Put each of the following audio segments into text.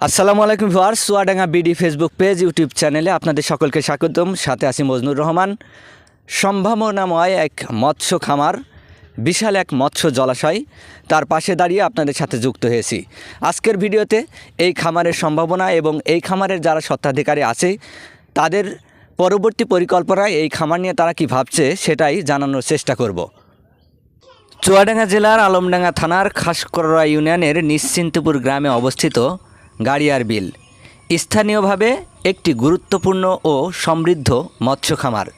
আসসালামু আলাইকুম viewers, Soyadanga BD Facebook page YouTube চ্যানেলে আপনাদের সকলকে স্বাগতম। সাথে আছি মজনুর রহমান। সম্ভাবনাময় এক মৎস্য খামার, বিশাল এক মৎস্য জলাশয়, তার পাশে দাঁড়িয়ে আপনাদের সাথে যুক্ত হয়েছি। আজকের ভিডিওতে এই খামারের সম্ভাবনা এবং এই খামারের যারা স্বত্বাধিকারী আছে, তাদের পরবর্তী পরিকল্পনায় এই খামার নিয়ে তারা কি ভাবছে, সেটাই জানানোর চেষ্টা করব। চুয়াডাঙ্গা জেলার আলমডাঙ্গা থানার খাসকররা ইউনিয়নের নিশ্চিন্তপুর গ্রামে অবস্থিত গাড়িয়ার বিল। স্থানীয়ভাবে একটি গুরুত্বপূর্ণ ও সমৃদ্ধ মৎস্য খামার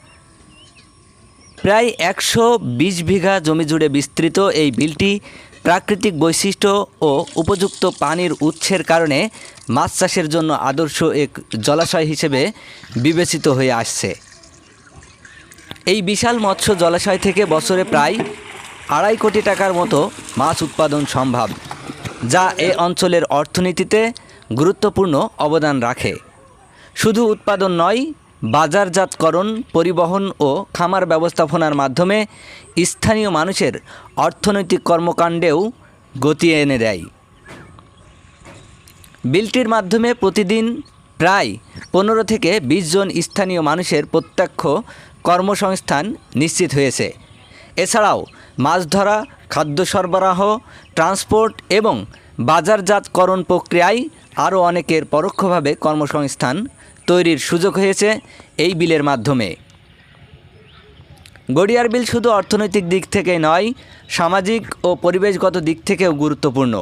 প্রায় একশো বিশ বিঘা জমি জুড়ে বিস্তৃত এই বিলটি প্রাকৃতিক বৈশিষ্ট্য ও উপযুক্ত পানির উৎসের কারণে মাছ চাষের জন্য আদর্শ এক জলাশয় হিসেবে বিবেচিত হয়ে আসছে। এই বিশাল মৎস্য জলাশয় থেকে বছরে প্রায় আড়াই কোটি টাকার মতো মাছ উৎপাদন সম্ভব, যা এ অঞ্চলের অর্থনীতিতে গুরুত্বপূর্ণ অবদান রাখে। শুধু উৎপাদন নয়, বাজারজাতকরণ, পরিবহন ও খামার ব্যবস্থাপনার মাধ্যমে স্থানীয় মানুষের অর্থনৈতিক কর্মকাণ্ডেও গতি এনে দেয়। বিলটির মাধ্যমে প্রতিদিন প্রায় পনেরো থেকে বিশ জন স্থানীয় মানুষের প্রত্যক্ষ কর্মসংস্থান নিশ্চিত হয়েছে। এছাড়াও মাছ ধরা, খাদ্য সরবরাহ, ট্রান্সপোর্ট এবং বাজারজাতকরণ প্রক্রিয়ায় আরও অনেকের পরোক্ষভাবে কর্মসংস্থান তৈরির সুযোগ হয়েছে এই বিলের মাধ্যমে। গড়িয়ার বিল শুধু অর্থনৈতিক দিক থেকে নয়, সামাজিক ও পরিবেশগত দিক থেকেও গুরুত্বপূর্ণ।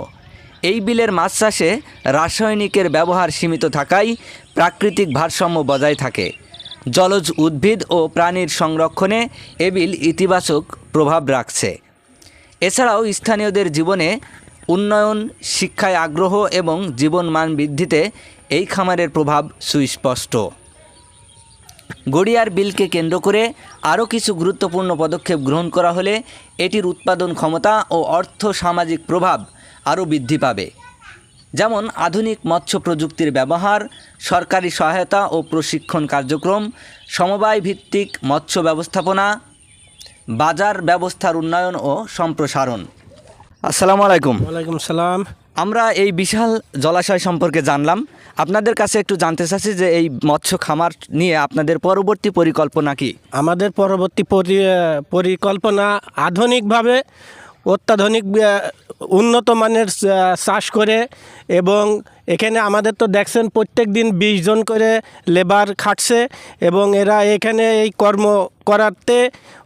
এই বিলের মাছ চাষে রাসায়নিকের ব্যবহার সীমিত থাকায় প্রাকৃতিক ভারসাম্য বজায় থাকে। জলজ উদ্ভিদ ও প্রাণীর সংরক্ষণে এ বিল ইতিবাচক প্রভাব রাখছে। এছাড়াও স্থানীয়দের জীবনে উন্নয়ন, শিক্ষায় আগ্রহ এবং জীবনমান বৃদ্ধিতে এই খামারের প্রভাব সুস্পষ্ট। গড়িয়ার বিলকে কেন্দ্র করে আরও কিছু গুরুত্বপূর্ণ পদক্ষেপ গ্রহণ করা হলে এটির উৎপাদন ক্ষমতা ও অর্থ সামাজিক প্রভাব আরও বৃদ্ধি পাবে। যেমন আধুনিক মৎস্য প্রযুক্তির ব্যবহার, সরকারি সহায়তা ও প্রশিক্ষণ কার্যক্রম, সমবায় ভিত্তিক মৎস্য ব্যবস্থাপনা, বাজার ব্যবস্থার উন্নয়ন ও সম্প্রসারণ। আসসালামু আলাইকুম। ওয়ালাইকুম সালাম। আমরা এই বিশাল জলাশয় সম্পর্কে জানলাম। আপনাদের কাছে একটু জানতে চাচ্ছি যে এই মৎস্য খামার নিয়ে আপনাদের পরবর্তী পরিকল্পনা কি? আমাদের পরবর্তী পরি- পরিকল্পনা আধুনিকভাবে অত্যাধুনিক উন্নত মানের চাষ করে এবং এখানে আমাদের তো দেখছেন প্রত্যেক দিন বিশ জন করে লেবার খাটছে এবং এরা এখানে এই কর্ম করাতে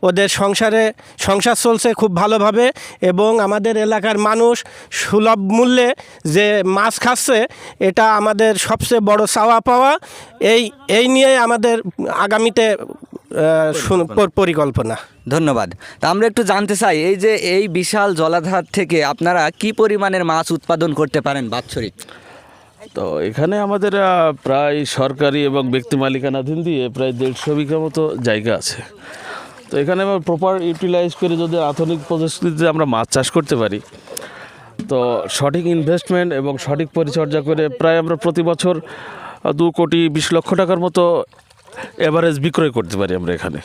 ওদের সংসারে, সংসার চলছে খুব ভালোভাবে এবং আমাদের এলাকার মানুষ সুলভ মূল্যে যে মাছ খাচ্ছে, এটা আমাদের সবচেয়ে বড় চাওয়া পাওয়া। এই এই নিয়ে আমাদের আগামীতে পরিকল্পনা। ধন্যবাদ। তা আমরা একটু জানতে চাই এই যে এই বিশাল জলাধার থেকে আপনারা কি পরিমাণের মাছ উৎপাদন করতে পারেন বাৎসরিক? তো এখানে আমাদের প্রায় সরকারি এবং ব্যক্তি মালিকানাধীন দিয়ে প্রায় দেড়শো বিঘা মতো জায়গা আছে। তো এখানে আমরা প্রপার ইউটিলাইজ করে যদি আধুনিক পদ্ধতিতে আমরা মাছ চাষ করতে পারি তো সঠিক ইনভেস্টমেন্ট এবং সঠিক পরিচর্যা করে প্রায় আমরা প্রতি বছর দু কোটি বিশ লক্ষ টাকার মতো এভারেজ বিক্রয় করতে পারি আমরা এখানে।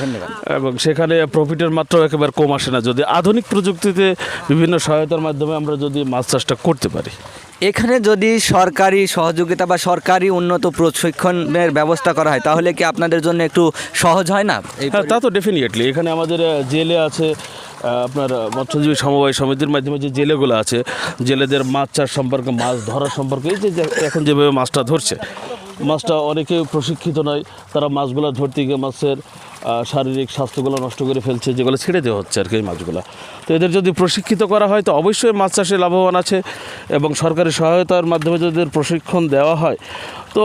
ধন্যবাদ। এবং সেখানে প্রফিটের মাত্রাও একেবারে কম আসে না। যদি আধুনিক প্রযুক্তিতে বিভিন্ন সহায়তার মাধ্যমে আমরা যদি মাছ চাষটা করতে পারি। এখানে যদি সরকারি সহযোগিতা বা সরকারি উন্নত প্রশিক্ষণের ব্যবস্থা করা হয় তাহলে কি আপনাদের জন্য একটু সহজ হয় না? হ্যাঁ তা তো ডেফিনেটলি এখানে আমাদের জেলে আছে আপনার মৎস্যজীবী সমবায় সমিতির মাধ্যমে যে জেলেগুলো আছে জেলেদের মাছ চাষ সম্পর্কে মাছ ধরা সম্পর্কে এই যে- এখন যেভাবে মাছটা ধরছে মাছটা অনেকে প্রশিক্ষিত নয়, তারা মাছগুলো ধরতে গিয়ে মাছের শারীরিক স্বাস্থ্যগুলো নষ্ট করে ফেলছে, যেগুলো ছেড়ে দেওয়া হচ্ছে আর কি এই মাছগুলো। তো এদের যদি প্রশিক্ষিত করা হয়, তো অবশ্যই মাছ চাষে লাভবান আছে এবং সরকারি সহায়তার মাধ্যমে যদি এদের প্রশিক্ষণ দেওয়া হয়, তো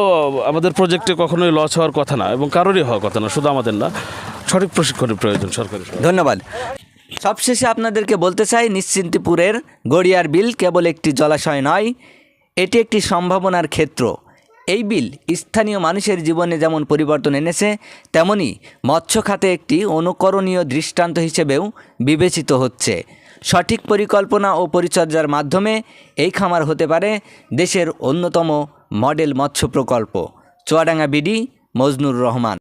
আমাদের প্রজেক্টে কখনোই লস হওয়ার কথা না এবং কারোরই হওয়ার কথা না, শুধু আমাদের না, সঠিক প্রশিক্ষণের প্রয়োজন সরকারি ধন্যবাদ। সবশেষে আপনাদেরকে বলতে চাই, নিশ্চিন্তিপুরের গড়িয়ার বিল কেবল একটি জলাশয় নয়, এটি একটি সম্ভাবনার ক্ষেত্র। এই বিল স্থানীয় মানুষের জীবনে যেমন পরিবর্তন এনেছে, তেমনি মৎস্য খাতে একটি অনুকরণীয় দৃষ্টান্ত হিসেবেও বিবেচিত হচ্ছে। সঠিক পরিকল্পনা ও পরিচর্যার মাধ্যমে এই খামার হতে পারে দেশের অন্যতম মডেল মৎস্য প্রকল্প। চুয়াডাঙ্গা বিডি, মজনুর রহমান।